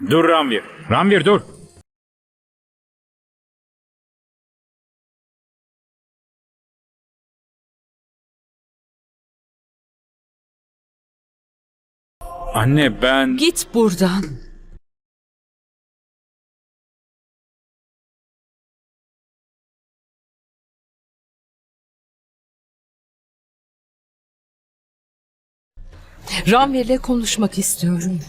Dur Ranvir. Ranvir dur. Anne ben... Git buradan. Ranvir'le konuşmak istiyorum.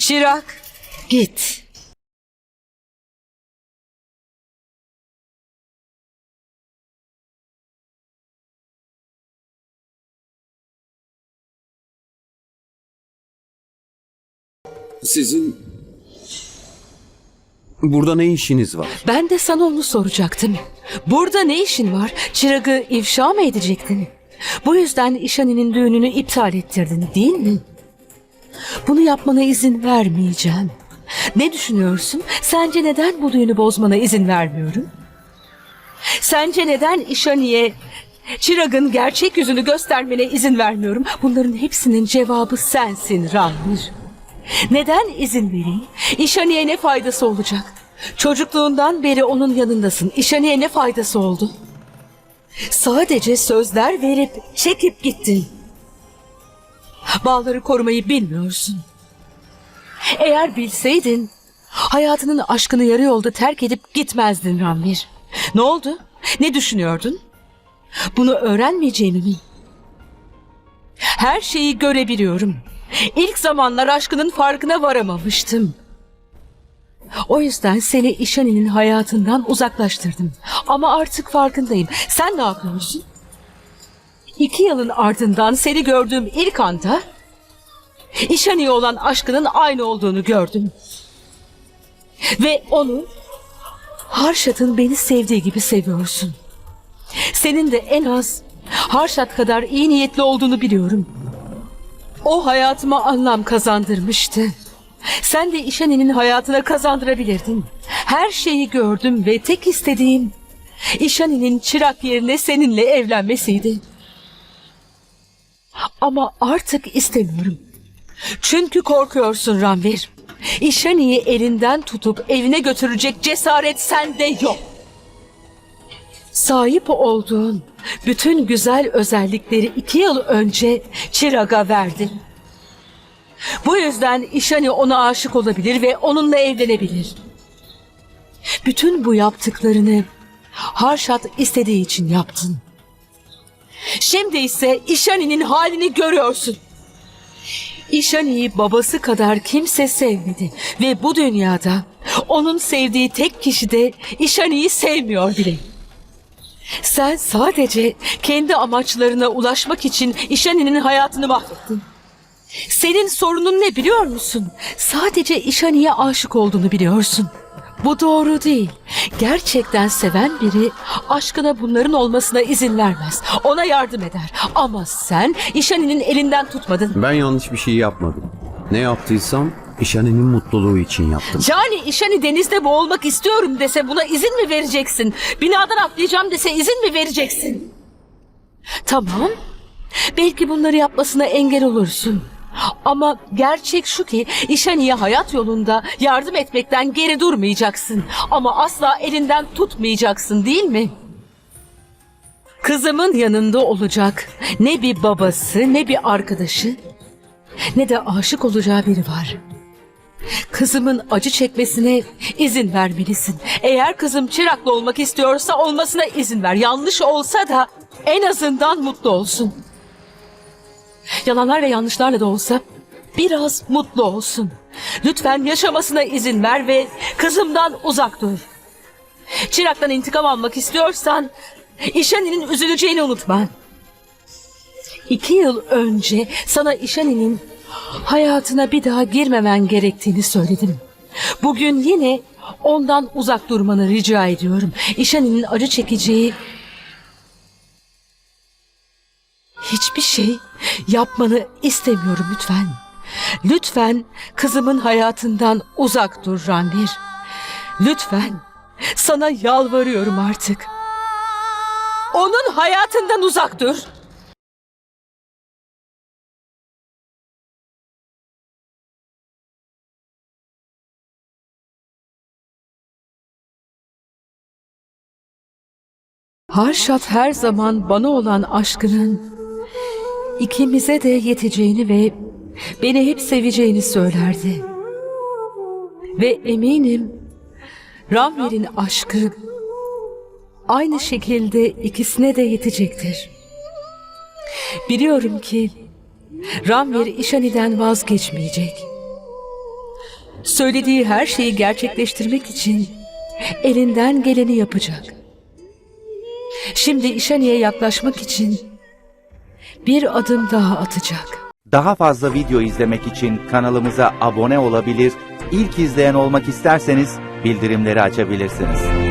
Şirak, git. Sizin burada ne işiniz var? Ben de sana onu soracaktım. Burada ne işin var? Çıragı ifşa mı edecektin? Bu yüzden İşani'nin düğününü iptal ettirdin değil mi? Bunu yapmana izin vermeyeceğim. Ne düşünüyorsun? Sence neden bu düğünü bozmana izin vermiyorum? Sence neden İşani'ye Çırag'ın gerçek yüzünü göstermene izin vermiyorum? Bunların hepsinin cevabı sensin Ranvir. Neden izin vereyim? İşani'ye ne faydası olacak? Çocukluğundan beri onun yanındasın. İşani'ye ne faydası oldu? Sadece sözler verip çekip gittin. Bağları korumayı bilmiyorsun. Eğer bilseydin hayatının aşkını yarı yolda terk edip gitmezdin Ranvir. Ne oldu? Ne düşünüyordun? Bunu öğrenmeyeceğimi mi? Her şeyi görebiliyorum. İlk zamanlar aşkının farkına varamamıştım. O yüzden seni İşani'nin hayatından uzaklaştırdım. Ama artık farkındayım. Sen ne yapıyorsun? İki yılın ardından seni gördüğüm ilk anda İşani'ye olan aşkının aynı olduğunu gördüm. Ve onu Harşat'ın beni sevdiği gibi seviyorsun. Senin de en az Harşat kadar iyi niyetli olduğunu biliyorum. O hayatıma anlam kazandırmıştı. Sen de İşani'nin hayatına kazandırabilirdin. Her şeyi gördüm ve tek istediğim İşani'nin çırak yerine seninle evlenmesiydi. Ama artık istemiyorum. Çünkü korkuyorsun Ranvir. İşani'yi elinden tutup evine götürecek cesaret sende yok. Sahip olduğun bütün güzel özellikleri iki yıl önce Çırag'a verdin. Bu yüzden İşani ona aşık olabilir ve onunla evlenebilir. Bütün bu yaptıklarını Harşat istediği için yaptın. Şimdi ise İşani'nin halini görüyorsun. İşani'yi babası kadar kimse sevmedi ve bu dünyada onun sevdiği tek kişi de İşani'yi sevmiyor bile. Sen sadece kendi amaçlarına ulaşmak için İşani'nin hayatını mahvettin. Senin sorunun ne biliyor musun? Sadece İşani'ye aşık olduğunu biliyorsun. Bu doğru değil. Gerçekten seven biri aşkına bunların olmasına izin vermez. Ona yardım eder. Ama sen İşani'nin elinden tutmadın. Ben yanlış bir şey yapmadım. Ne yaptıysam İşani'nin mutluluğu için yaptım. Yani İşani denizde boğulmak istiyorum dese buna izin mi vereceksin? Binadan atlayacağım dese izin mi vereceksin? Tamam. Belki bunları yapmasına engel olursun. Ama gerçek şu ki İşani'ye hayat yolunda yardım etmekten geri durmayacaksın. Ama asla elinden tutmayacaksın değil mi? Kızımın yanında olacak ne bir babası ne bir arkadaşı ne de aşık olacağı biri var. Kızımın acı çekmesine izin vermelisin. Eğer kızım çıraklı olmak istiyorsa olmasına izin ver. Yanlış olsa da en azından mutlu olsun. Yalanlar ve yanlışlarla da olsa biraz mutlu olsun. Lütfen yaşamasına izin ver ve kızımdan uzak dur. Çıraktan intikam almak istiyorsan İşani'nin üzüleceğini unutma. İki yıl önce sana İşani'nin hayatına bir daha girmemen gerektiğini söyledim. Bugün yine ondan uzak durmanı rica ediyorum. İşani'nin acı çekeceği hiçbir şey yapmanı istemiyorum lütfen. Lütfen kızımın hayatından uzak dur Ranvir. Lütfen sana yalvarıyorum artık. Onun hayatından uzak dur. Harşat her zaman bana olan aşkının ikimize de yeteceğini ve beni hep seveceğini söylerdi. Ve eminim Ramver'in aşkı aynı şekilde ikisine de yetecektir. Biliyorum ki Ramver İşani'den vazgeçmeyecek. Söylediği her şeyi gerçekleştirmek için elinden geleni yapacak. Şimdi İşani'ye yaklaşmak için bir adım daha atacak. Daha fazla video izlemek için kanalımıza abone olabilir, ilk izleyen olmak isterseniz bildirimleri açabilirsiniz.